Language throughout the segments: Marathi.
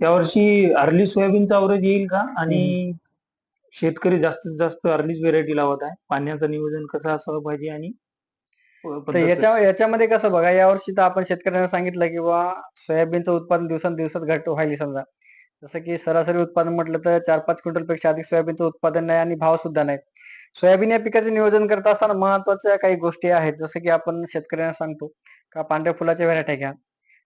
यावर्षी अर्ली सोयाबीनचा अवरेज येईल का? आणि शेतकरी जास्तीत जास्त अर्लीच व्हेरायटी लावत आहे. पाण्याचं नियोजन कसं असावं पाहिजे आणि तर याच्या याच्यामध्ये कसं बघा यावर्षी तर आपण शेतकऱ्यांना सांगितलं की बा सोयाबीनचं उत्पादन दिवसांदिवसात घट व्हायली समजा. जसं की सरासरी उत्पादन म्हटलं तर चार पाच क्विंटलपेक्षा अधिक सोयाबीनचं उत्पादन नाही आणि भाव सुद्धा नाही. सोयाबीन या पिकाचे नियोजन करत असताना महत्त्वाच्या काही गोष्टी आहेत. जसं की आपण शेतकऱ्यांना सांगतो का पांढऱ्या फुलाच्या व्हरायट्या घ्या.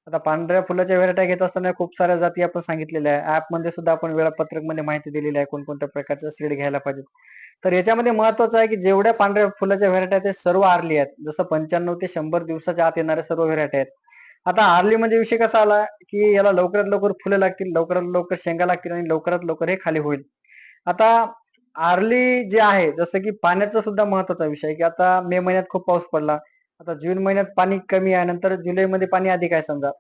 आता पांढऱ्या फुलाच्या व्हेरायट्या घेत असताना खूप साऱ्या जाती आपण सांगितलेल्या आहे. ऍपमध्ये सुद्धा आपण वेळापत्रकमध्ये माहिती दिलेली आहे कोणकोणत्या प्रकारच्या सीड घ्यायला पाहिजे तर याच्यामध्ये महत्वाचं आहे की जेवढ्या पांढऱ्या फुलाच्या व्हरायट्या आहेत ते सर्व आरली आहेत. जसं पंच्याण्णव ते शंभर दिवसाच्या आत येणाऱ्या सर्व व्हरायट्या आहेत. आता आरली म्हणजे विषय कसा आला की याला लवकरात लवकर फुलं लागतील लवकरात लवकर शेंगा लागतील आणि लवकरात लवकर हे खाली होईल. आता आरली जे आहे जसं की पाण्याचा सुद्धा महत्त्वाचा विषय आहे की आता मे महिन्यात खूप पाऊस पडला. आता जून महिन्यात पाणी कमी आहे नंतर जुलैमध्ये पाणी अधिक आहे समजा.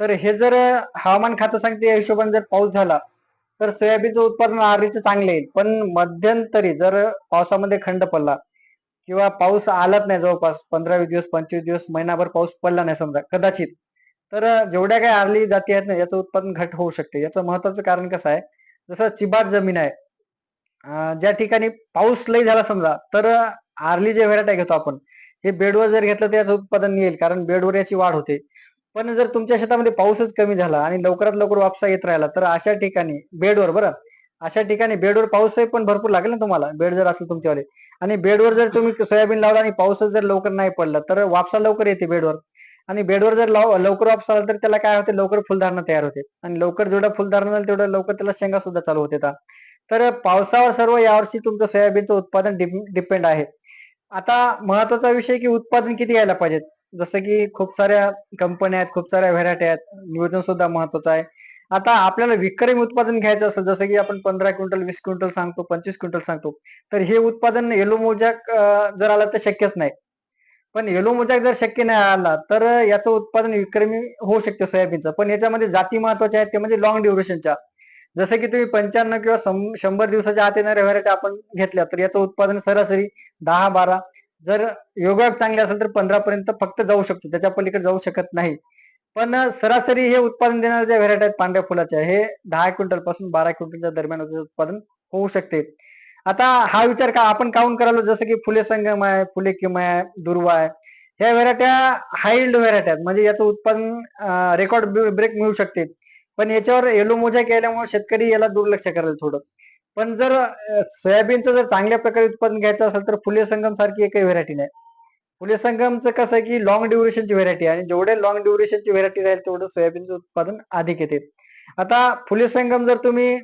तर हे जर हवामान खातं सांगते या हिशोबाने जर पाऊस झाला तर सोयाबीनचं उत्पादन आरीचं चांगलं येईल. पण मध्यंतरी जर पावसामध्ये खंड पडला किंवा पाऊस आलाच नाही जवळपास पंधरावीस दिवस पंचवीस दिवस महिनाभर पाऊस पडला नाही समजा कदाचित तर जेवढ्या काही आरली जाती आहेत ना याचं उत्पादन घट होऊ शकते. याचं महत्वाचं कारण कसं आहे जसं चिबाट जमीन आहे ज्या ठिकाणी पाऊस लई झाला समजा तर आरली जे व्हेरायटी घेतो आपण. हे बेडवर जर घेतलं तर याचं उत्पादन येईल कारण बेडवर याची वाढ होते. पण जर तुमच्या शेतामध्ये पाऊसच कमी झाला आणि लवकरात लवकर वापसा येत राहिला तर अशा ठिकाणी बेडवर बरं? अशा ठिकाणी बेडवर पाऊसही पण भरपूर लागेल ना तुम्हाला बेड जर असेल तुमच्यावाले. आणि बेडवर जर तुम्ही सोयाबीन लावला आणि पाऊसच जर लवकर नाही पडला तर वापसा लवकर येते बेडवर. आणि बेडवर जर लाव लवकर वापसा आला तर त्याला काय होते? लवकर फुलधारणा तयार होते. आणि लवकर जेवढं फुलधारणा झालं तेवढं लवकर त्याला शेंगा सुद्धा चालू होते. तर पावसावर सर्व यावर्षी तुमचं सोयाबीनचं उत्पादन डिपेंड आहे. आता महत्त्वाचा विषय की उत्पादन किती यायला पाहिजेत? जसं की खूप साऱ्या कंपन्या आहेत खूप साऱ्या व्हरायटी आहेत. नियोजन सुद्धा महत्वाचं आहे. आता आपल्याला विक्रमी उत्पादन घ्यायचं असेल जसं की आपण पंधरा क्विंटल वीस क्विंटल सांगतो पंचवीस क्विंटल सांगतो तर हे उत्पादन येलो मोजाक जर आलं तर शक्यच नाही. पण येलो मोजाक जर शक्य नाही आला तर याचं उत्पादन विक्रमी होऊ शकते सोयाबीनचं. पण याच्यामध्ये जाती महत्त्वाच्या आहेत ते म्हणजे लॉंग ड्युरेशनच्या जसं की तुम्ही पंच्याण्णव किंवा शंभर दिवसाच्या आत येणाऱ्या व्हरायटी आपण घेतल्या तर याचं उत्पादन सरासरी दहा बारा जर योगायोग चांगले असेल तर पंधरा पर्यंत फक्त जाऊ शकतो त्याच्या पलीकडे जाऊ शकत नाही. पण सरासरी हे उत्पादन देणाऱ्या ज्या व्हरायटी आहेत पांढऱ्या फुलाच्या हे दहा क्विंटलपासून बारा क्विंटलच्या दरम्यान उत्पादन होऊ शकते. आता हा विचार का आपण काऊन करायला? जसं की फुले संगम आहे फुले किम आहे दुर्वा आहे ह्या व्हरायट्या हायल्ड व्हरायटी आहेत. म्हणजे याचं उत्पादन रेकॉर्ड ब्रेक मिळू शकते. पण याच्यावर येलो मोजा केल्यामुळे शेतकरी याला दुर्लक्ष करेल थोडं. पण जर सोयाबीनचं जर चांगल्या प्रकारे उत्पादन घ्यायचं असेल तर फुले संगम सारखी एकही व्हरायटी नाही. फुले संगमचं कसं आहे की लॉंग ड्युरेशनची व्हरायटी आहे. आणि जेवढे लॉंग ड्युरेशनची व्हरायटी राहील तेवढं सोयाबीनचं उत्पादन अधिक येते. आता फुले संगम जर तुम्ही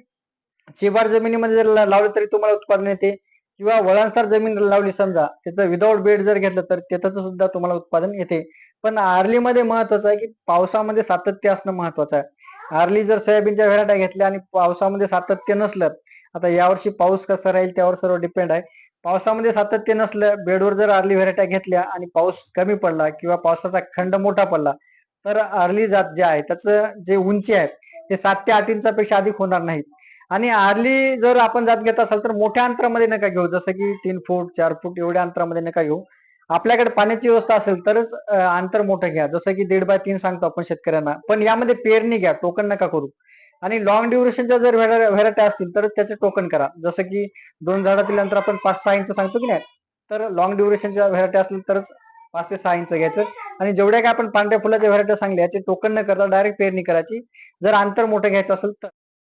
चिबार जमिनीमध्ये जर लावलं तरी तुम्हाला उत्पादन येते. किंवा वळणसार जमीन लावली समजा त्याचं विदाऊट बेड जर घेतलं तर त्याचं सुद्धा तुम्हाला उत्पादन येते. पण आर्लीमध्ये महत्वाचं आहे की पावसामध्ये सातत्य असणं महत्वाचं आहे. आर्ली जर सोयाबीनच्या व्हरायट्या घेतल्या आणि पावसामध्ये सातत्य नसलं आता यावर्षी पाऊस कसा राहील त्यावर सर्व डिपेंड आहे. पावसामध्ये सातत्य नसलं बेडवर जर आर्ली व्हरायट्या घेतल्या आणि पाऊस कमी पडला किंवा पावसाचा खंड मोठा पडला तर अर्ली जात जे आहे त्याचं जे उंची आहे ते सात ते आठ इंचापेक्षा अधिक होणार नाही. आणि आर्ली जर आपण जात घेत असाल तर मोठ्या अंतरामध्ये नका घेऊ. जसं की तीन फूट चार फूट एवढ्या अंतरामध्ये नका घेऊ. आपल्याकडे पाण्याची व्यवस्था असेल तरच अंतर मोठं घ्या. जसं की दीड बाय तीन सांगतो आपण शेतकऱ्यांना. पण यामध्ये पेरणी घ्या टोकन नका करू. आणि लॉंग ड्युरेशनच्या जर व्हेरायटी असतील तर त्याचे टोकन करा. जसं की दोन झाडातील अंतर आपण पाच सहा इंच सांगतो की नाही तर लॉंग ड्युरेशनच्या व्हेरायटी असतील तरच पाच ते सहा इंच घ्यायचं. आणि जेवढ्या काय आपण पांढऱ्या फुलाच्या व्हरायटी सांगल्या याचे टोकन न करता डायरेक्ट पेरणी करायची. जर अंतर मोठं घ्यायचं असेल तर.